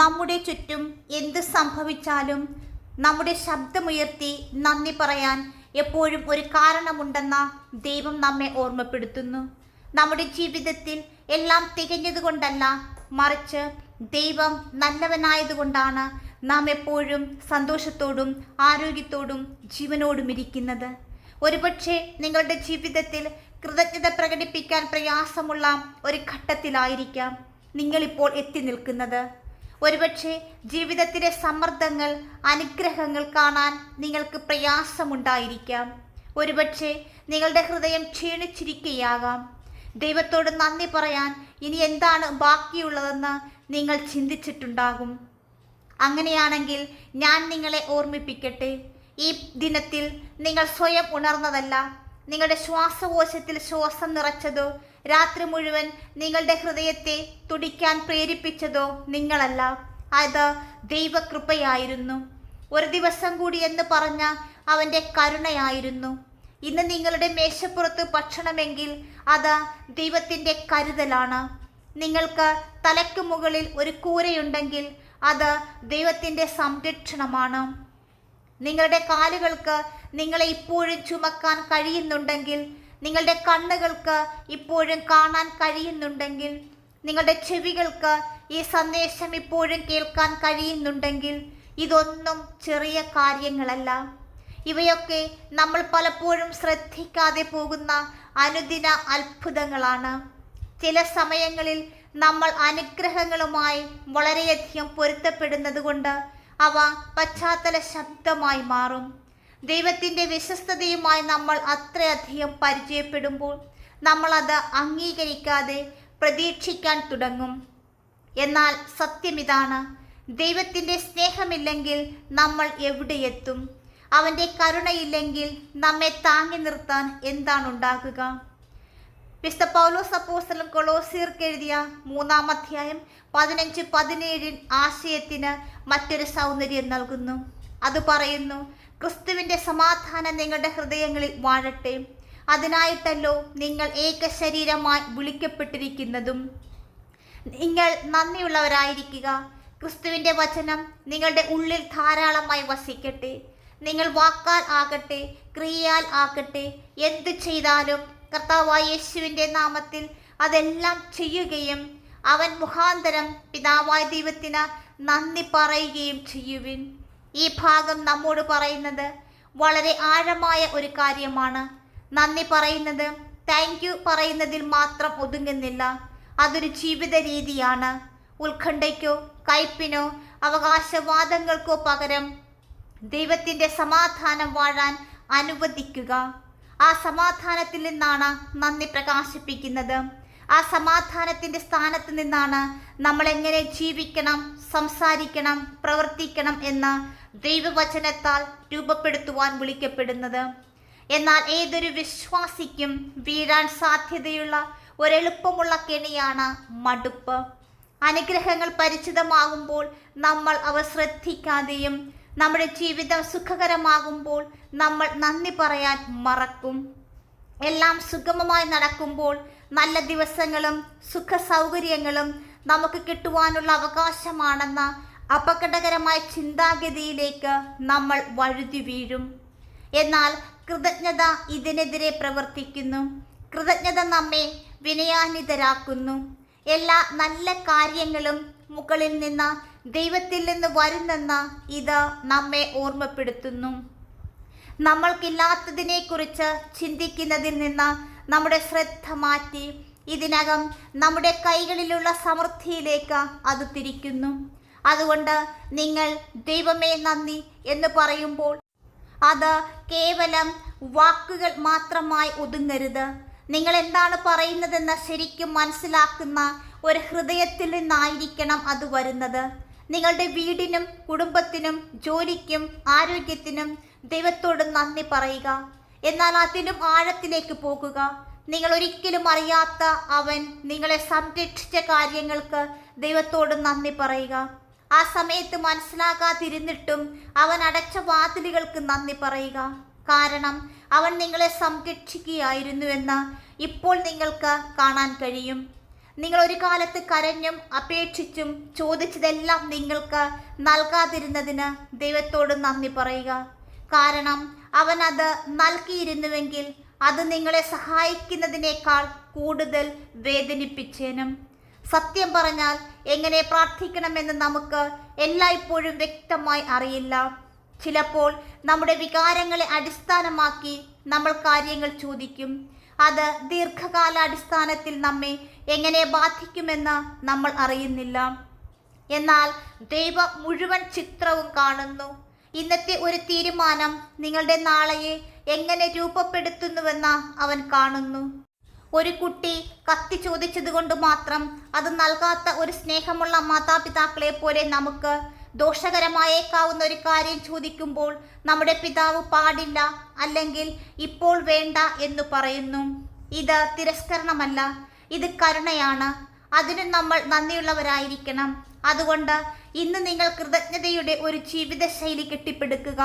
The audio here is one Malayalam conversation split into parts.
നമ്മുടെ ചുറ്റും എന്ത് സംഭവിച്ചാലും നമ്മുടെ ശബ്ദമുയർത്തി നന്ദി പറയാൻ എപ്പോഴും ഒരു കാരണമുണ്ടെന്ന ദൈവം നമ്മെ ഓർമ്മപ്പെടുത്തുന്നു. നമ്മുടെ ജീവിതത്തിൽ എല്ലാം തികഞ്ഞതുകൊണ്ടല്ല മറിച്ച് ദൈവം നല്ലവനായതുകൊണ്ടാണ് നാം എപ്പോഴും സന്തോഷത്തോടും ആരോഗ്യത്തോടും ജീവനോടും ഇരിക്കുന്നത്. ഒരുപക്ഷെ നിങ്ങളുടെ ജീവിതത്തിൽ കൃതജ്ഞത പ്രകടിപ്പിക്കാൻ പ്രയാസമുള്ള ഒരു ഘട്ടത്തിലായിരിക്കാം നിങ്ങളിപ്പോൾ എത്തി നിൽക്കുന്നത്. ഒരുപക്ഷെ ജീവിതത്തിലെ സമ്മർദ്ദങ്ങൾ അനുഗ്രഹങ്ങൾ കാണാൻ നിങ്ങൾക്ക് പ്രയാസമുണ്ടായിരിക്കാം. ഒരുപക്ഷെ നിങ്ങളുടെ ഹൃദയം ക്ഷീണിച്ചിരിക്കുകയാകാം. ദൈവത്തോട് നന്ദി പറയാൻ ഇനി എന്താണ് ബാക്കിയുള്ളതെന്ന് നിങ്ങൾ ചിന്തിച്ചിട്ടുണ്ടാകും. അങ്ങനെയാണെങ്കിൽ ഞാൻ നിങ്ങളെ ഓർമ്മിപ്പിക്കട്ടെ. ഈ ദിനത്തിൽ നിങ്ങൾ സ്വയം ഉണർന്നതല്ല. നിങ്ങളുടെ ശ്വാസകോശത്തിൽ ശ്വാസം നിറച്ചതോ രാത്രി മുഴുവൻ നിങ്ങളുടെ ഹൃദയത്തെ തുടിക്കാൻ പ്രേരിപ്പിച്ചതോ നിങ്ങളല്ല. അത് ദൈവകൃപയായിരുന്നു. ഒരു ദിവസം കൂടി എന്ന് പറഞ്ഞ അവന്റെ കരുണയായിരുന്നു. ഇന്ന് നിങ്ങളുടെ മേശപ്പുറത്ത് ഭക്ഷണമെങ്കിൽ അത് ദൈവത്തിന്റെ കരുതലാണ്. നിങ്ങൾക്ക് തലയ്ക്ക് മുകളിൽ ഒരു കൂരയുണ്ടെങ്കിൽ അത് ദൈവത്തിന്റെ സംരക്ഷണമാണ്. നിങ്ങളുടെ കാലുകൾക്ക് നിങ്ങളെ ഇപ്പോഴും ചുമക്കാൻ കഴിയുന്നുണ്ടെങ്കിൽ നിങ്ങളുടെ കണ്ണുകൾക്ക് ഇപ്പോഴും കാണാൻ കഴിയുന്നുണ്ടെങ്കിൽ നിങ്ങളുടെ ചെവികൾക്ക് ഈ സന്ദേശം ഇപ്പോഴും കേൾക്കാൻ കഴിയുന്നുണ്ടെങ്കിൽ ഇതൊന്നും ചെറിയ കാര്യങ്ങളല്ല. ഇവയൊക്കെ നമ്മൾ പലപ്പോഴും ശ്രദ്ധിക്കാതെ പോകുന്ന അനുദിന അത്ഭുതങ്ങളാണ്. ചില സമയങ്ങളിൽ നമ്മൾ അനുഗ്രഹങ്ങളുമായി വളരെയധികം പൊരുത്തപ്പെടുന്നത് കൊണ്ട് അവ പശ്ചാത്തല ശബ്ദമായി മാറും. ദൈവത്തിന്റെ വിശ്വസ്തതയുമായി നമ്മൾ അത്രയധികം പരിചയപ്പെടുമ്പോൾ നമ്മളത് അംഗീകരിക്കാതെ പ്രതീക്ഷിക്കാൻ തുടങ്ങും. എന്നാൽ സത്യമിതാണ് ദൈവത്തിന്റെ സ്നേഹമില്ലെങ്കിൽ നമ്മൾ എവിടെയെത്തും അവന്റെ കരുണയില്ലെങ്കിൽ നമ്മെ താങ്ങി നിർത്താൻ എന്താണ് ഉണ്ടാകുക? വിശുദ്ധ പൗലോസ് അപ്പോസ്തലൻ കൊളോസിയർക്ക് എഴുതിയ മൂന്നാം അധ്യായം പതിനഞ്ച് പതിനേഴിൽ ആശയത്തിന് മറ്റൊരു സൗന്ദര്യം നൽകുന്നു. അത് പറയുന്നു ക്രിസ്തുവിന്റെ സമാധാനം നിങ്ങളുടെ ഹൃദയങ്ങളിൽ വാഴട്ടെ. അതിനായിട്ടല്ലോ നിങ്ങൾ ഏക ശരീരമായി വിളിക്കപ്പെട്ടിരിക്കുന്നതും. നിങ്ങൾ നന്ദിയുള്ളവരായിരിക്കുക. ക്രിസ്തുവിന്റെ വചനം നിങ്ങളുടെ ഉള്ളിൽ ധാരാളമായി വസിക്കട്ടെ. നിങ്ങൾ വാക്കാൽ ആകട്ടെ ക്രിയയാൽ ആകട്ടെ. എന്ത് ചെയ്താലും കർത്താവായ യേശുവിന്റെ നാമത്തിൽ അതെല്ലാം ചെയ്യുകയും അവൻ മുഖാന്തരം പിതാവായ ദൈവത്തിന് നന്ദി പറയുകയും ചെയ്യുവിൻ. ഈ ഭാഗം നമ്മോട് പറയുന്നത് വളരെ ആഴമായ ഒരു കാര്യമാണ്. നന്ദി പറയുന്നത് താങ്ക് യു പറയുന്നതിൽ മാത്രം ഒതുങ്ങുന്നില്ല. അതൊരു ജീവിത രീതിയാണ്. ഉത്കണ്ഠയ്ക്കോ കയ്പിനോ അവകാശവാദങ്ങൾക്കോ പകരം ദൈവത്തിന്റെ സമാധാനം വാഴാൻ അനുവദിക്കുക. ആ സമാധാനത്തിൽ നിന്നാണ് നന്ദി പ്രകാശിപ്പിക്കുന്നത്. ആ സമാധാനത്തിന്റെ സ്ഥാനത്ത് നിന്നാണ് നമ്മൾ എങ്ങനെ ജീവിക്കണം സംസാരിക്കണം പ്രവർത്തിക്കണം എന്ന് ദൈവവചനത്താൽ രൂപപ്പെടുത്തുവാൻ വിളിക്കപ്പെടുന്നത്. എന്നാൽ ഏതൊരു വിശ്വാസിക്കും വീഴാൻ സാധ്യതയുള്ള ഒരെളുപ്പമുള്ള കെണിയാണ് മടുപ്പ്. അനുഗ്രഹങ്ങൾ പരിചിതമാകുമ്പോൾ നമ്മൾ അവ ശ്രദ്ധിക്കാതെയും നമ്മുടെ ജീവിതം സുഖകരമാകുമ്പോൾ നമ്മൾ നന്ദി പറയാൻ മറക്കും. എല്ലാം സുഗമമായി നടക്കുമ്പോൾ നല്ല ദിവസങ്ങളും സുഖ സൗകര്യങ്ങളും നമുക്ക് കിട്ടുവാനുള്ള അവകാശമാണെന്ന അപകടകരമായ ചിന്താഗതിയിലേക്ക് നമ്മൾ വഴുതി വീഴും. എന്നാൽ കൃതജ്ഞത ഇതിനെതിരെ പ്രവർത്തിക്കുന്നു. കൃതജ്ഞത നമ്മെ വിനയാന്വിതരാക്കുന്നു എല്ലാ നല്ല കാര്യങ്ങളും മുകളിൽ നിന്ന് ദൈവത്തിൽ നിന്ന് വരുന്നെന്ന് ഇത് നമ്മെ ഓർമ്മപ്പെടുത്തുന്നു. നമ്മൾക്കില്ലാത്തതിനെക്കുറിച്ച് ചിന്തിക്കുന്നതിൽ നിന്ന് നമ്മുടെ ശ്രദ്ധ മാറ്റി ഇതിനകം നമ്മുടെ കൈകളിലുള്ള സമൃദ്ധിയിലേക്ക് അത് തിരിക്കുന്നു. അതുകൊണ്ട് നിങ്ങൾ ദൈവമേ നന്ദി എന്ന് പറയുമ്പോൾ അത് കേവലം വാക്കുകൾ മാത്രമായി ഒതുങ്ങരുത്. നിങ്ങൾ എന്താണ് പറയുന്നതെന്ന് ശരിക്കും മനസ്സിലാക്കുന്ന ഒരു ഹൃദയത്തിൽ നിന്നായിരിക്കണം അത് വരുന്നത്. നിങ്ങളുടെ വീടിനും കുടുംബത്തിനും ജോലിക്കും ആരോഗ്യത്തിനും ദൈവത്തോട് നന്ദി പറയുക. എന്നാൽ അതിനും ആഴത്തിലേക്ക് പോകുക. നിങ്ങൾ ഒരിക്കലും അറിയാത്ത അവൻ നിങ്ങളെ സംരക്ഷിച്ച കാര്യങ്ങൾക്ക് ദൈവത്തോട് നന്ദി പറയുക. ആ സമയത്ത് മനസ്സിലാകാതിരുന്നിട്ടും അവൻ അടച്ച വാതിലുകൾക്ക് നന്ദി പറയുക. കാരണം അവൻ നിങ്ങളെ സംരക്ഷിക്കുകയായിരുന്നുവെന്ന് ഇപ്പോൾ നിങ്ങൾക്ക് കാണാൻ കഴിയും. നിങ്ങൾ ഒരു കാലത്ത് കരഞ്ഞും അപേക്ഷിച്ചും ചോദിച്ചതെല്ലാം നിങ്ങൾക്ക് നൽകാതിരുന്നതിന് ദൈവത്തോട് നന്ദി പറയുക. കാരണം അവൻ അത് നൽകിയിരുന്നുവെങ്കിൽ അത് നിങ്ങളെ സഹായിക്കുന്നതിനേക്കാൾ കൂടുതൽ വേദനിപ്പിച്ചേനും. സത്യം പറഞ്ഞാൽ എങ്ങനെ പ്രാർത്ഥിക്കണമെന്ന് നമുക്ക് എല്ലായ്പ്പോഴും വ്യക്തമായി അറിയില്ല. ചിലപ്പോൾ നമ്മുടെ വികാരങ്ങളെ അടിസ്ഥാനമാക്കി നമ്മൾ കാര്യങ്ങൾ ചോദിക്കും. അത് ദീർഘകാലാടിസ്ഥാനത്തിൽ നമ്മെ എങ്ങനെ ബാധിക്കുമെന്ന് നമ്മൾ അറിയുന്നില്ല. എന്നാൽ ദൈവ മുഴുവൻ ചിത്രവും കാണുന്നു. ഇന്നത്തെ ഒരു തീരുമാനം നിങ്ങളുടെ നാളെയെ എങ്ങനെ രൂപപ്പെടുത്തുന്നുവെന്ന് അവൻ കാണുന്നു. ഒരു കുട്ടി കത്തി ചോദിച്ചതുകൊണ്ട് മാത്രം അത് നൽകാത്ത ഒരു സ്നേഹമുള്ള മാതാപിതാക്കളെ പോലെ നമുക്ക് ദോഷകരമായേക്കാവുന്ന ഒരു കാര്യം ചോദിക്കുമ്പോൾ നമ്മുടെ പിതാവ് പാടില്ല അല്ലെങ്കിൽ ഇപ്പോൾ വേണ്ട എന്ന് പറയുന്നു. ഇത് തിരസ്കരണമല്ല ഇത് കരുണയാണ്. അതിന് നമ്മൾ നന്ദിയുള്ളവരായിരിക്കണം. അതുകൊണ്ട് ഇന്ന് നിങ്ങൾ കൃതജ്ഞതയുടെ ഒരു ജീവിതശൈലി കെട്ടിപ്പടുക്കുക.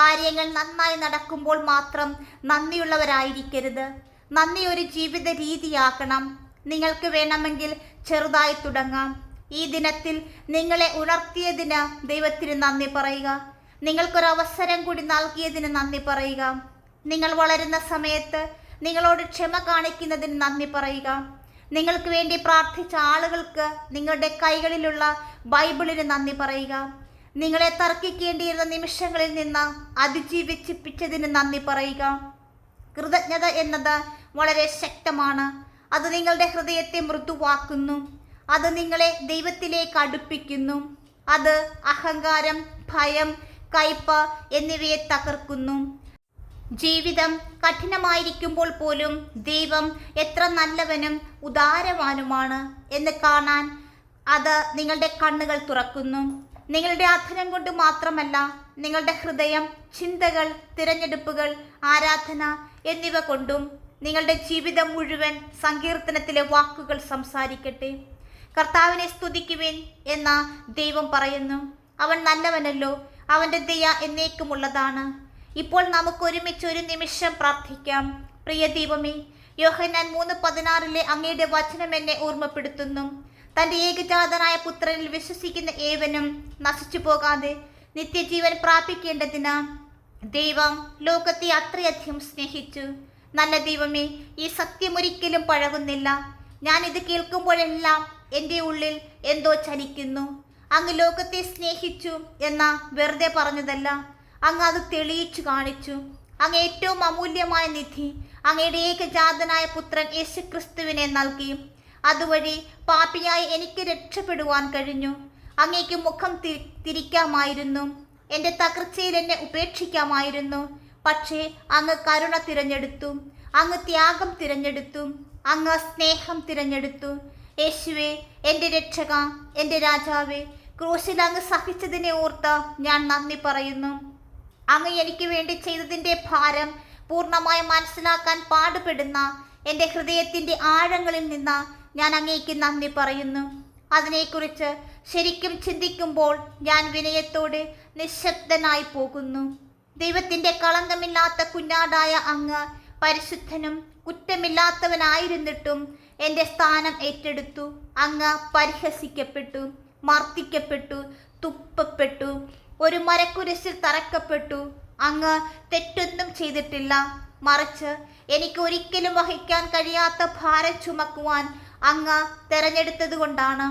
കാര്യങ്ങൾ നന്നായി നടക്കുമ്പോൾ മാത്രം നന്ദിയുള്ളവരായിരിക്കരുത്. നന്ദി ഒരു ജീവിത രീതിയാക്കണം നിങ്ങൾക്ക് വേണമെങ്കിൽ ചെറുതായി തുടങ്ങാം. ഈ ദിനത്തിൽ നിങ്ങളെ ഉണർത്തിയതിന് ദൈവത്തിന് നന്ദി പറയുക. നിങ്ങൾക്കൊരു അവസരം കൂടി നൽകിയതിന് നന്ദി പറയുക. നിങ്ങൾ വളരുന്ന സമയത്ത് നിങ്ങളോട് ക്ഷമ കാണിക്കുന്നതിന് നന്ദി പറയുക. നിങ്ങൾക്ക് വേണ്ടി പ്രാർത്ഥിച്ച ആളുകൾക്ക് നിങ്ങളുടെ കൈകളിലുള്ള ബൈബിളിന് നന്ദി പറയുക. നിങ്ങളെ തർക്കിക്കേണ്ടിയിരുന്ന നിമിഷങ്ങളിൽ നിന്ന് അതിജീവിച്ചിപ്പിച്ചതിന് നന്ദി പറയുക. കൃതജ്ഞത എന്നത് വളരെ ശക്തമാണ്. അത് നിങ്ങളുടെ ഹൃദയത്തെ മൃദുവാക്കുന്നു. അത് നിങ്ങളെ ദൈവത്തിലേക്ക് അടുപ്പിക്കുന്നു. അത് അഹങ്കാരം ഭയം കയ്പ എന്നിവയെ തകർക്കുന്നു. ജീവിതം കഠിനമായിരിക്കുമ്പോൾ പോലും ദൈവം എത്ര നല്ലവനും ഉദാരവാനുമാണ് എന്ന് കാണാൻ അത് നിങ്ങളുടെ കണ്ണുകൾ തുറക്കുന്നു. നിങ്ങളുടെ അധനം കൊണ്ട് മാത്രമല്ല നിങ്ങളുടെ ഹൃദയം ചിന്തകൾ തിരഞ്ഞെടുപ്പുകൾ ആരാധന എന്നിവ കൊണ്ടും നിങ്ങളുടെ ജീവിതം മുഴുവൻ സങ്കീർത്തനത്തിലെ വാക്കുകൾ സംസാരിക്കട്ടെ. കർത്താവിനെ സ്തുതിക്കുവിൻ എന്ന ദൈവം പറയുന്നു. അവൻ നല്ലവനല്ലോ അവന്റെ ദയ എന്നേക്കുമുള്ളതാണ്. ഇപ്പോൾ നമുക്ക് ഒരുമിച്ച് ഒരു നിമിഷം പ്രാർത്ഥിക്കാം. പ്രിയ ദൈവമേ യോഹനാൻ മൂന്ന് പതിനാറിലെ അങ്ങയുടെ വചനം എന്നെ ഓർമ്മപ്പെടുത്തുന്നു. തന്റെ ഏകജാതനായ പുത്രനിൽ വിശ്വസിക്കുന്ന ഏവനും നശിച്ചു പോകാതെ നിത്യജീവൻ പ്രാപിക്കേണ്ടതിന് ദൈവം ലോകത്തെ അത്രയധികം സ്നേഹിച്ചു. നല്ല ദൈവമേ ഈ സത്യം ഒരിക്കലും പഴകുന്നില്ല. ഞാൻ ഇത് കേൾക്കുമ്പോഴെല്ലാം എന്റെ ഉള്ളിൽ എന്തോ ചലിക്കുന്നു. അങ്ങ് ലോകത്തെ സ്നേഹിച്ചു എന്ന വെറുതെ പറഞ്ഞതല്ല അങ്ങ് അത് തെളിയിച്ചു കാണിച്ചു. അങ്ങ് ഏറ്റവും അമൂല്യമായ നിധി അങ്ങയുടെ ഏകജാതനായ പുത്രൻ യേശുക്രിസ്തുവിനെ നൽകി. അതുവഴി പാപിയായി എനിക്ക് രക്ഷപ്പെടുവാൻ കഴിഞ്ഞു. അങ്ങേക്ക് മുഖം തിരിക്കാമായിരുന്നു. എന്റെ തകർച്ചയിൽ എന്നെ ഉപേക്ഷിക്കാമായിരുന്നു. പക്ഷേ അങ്ങ് കരുണ തിരഞ്ഞെടുത്തു. അങ്ങ് ത്യാഗം തിരഞ്ഞെടുത്തു. അങ്ങ് സ്നേഹം തിരഞ്ഞെടുത്തു. യേശുവേ എന്റെ രക്ഷക എന്റെ രാജാവേ ക്രൂശിൽ അങ്ങ് സഹിച്ചതിനെ ഓർത്ത് ഞാൻ നന്ദി പറയുന്നു. അങ്ങ് എനിക്ക് വേണ്ടി ചെയ്തതിന്റെ ഭാരം പൂർണമായി മനസ്സിലാക്കാൻ പാടുപെടുന്ന എന്റെ ഹൃദയത്തിന്റെ ആഴങ്ങളിൽ നിന്ന് ഞാൻ അങ്ങേക്ക് നന്ദി പറയുന്നു. അതിനെക്കുറിച്ച് ശരിക്കും ചിന്തിക്കുമ്പോൾ ഞാൻ വിനയത്തോട് നിശബ്ദനായി പോകുന്നു. ദൈവത്തിന്റെ കളങ്കമില്ലാത്ത കുഞ്ഞാടായ അങ്ങ് പരിശുദ്ധനും കുറ്റമില്ലാത്തവനായിരുന്നിട്ടും എന്റെ സ്ഥാനം ഏറ്റെടുത്തു. അങ്ങ് പരിഹസിക്കപ്പെട്ടു മർദ്ദിക്കപ്പെട്ടു തുപ്പപ്പെട്ടു ഒരു മരക്കുരിശിൽ തറക്കപ്പെട്ടു. അങ്ങ് തെറ്റൊന്നും ചെയ്തിട്ടില്ല. മറിച്ച് എനിക്ക് ഒരിക്കലും വഹിക്കാൻ കഴിയാത്ത ഭാരം ചുമക്കുവാൻ അങ്ങ് തെരഞ്ഞെടുത്തത് കൊണ്ടാണ്.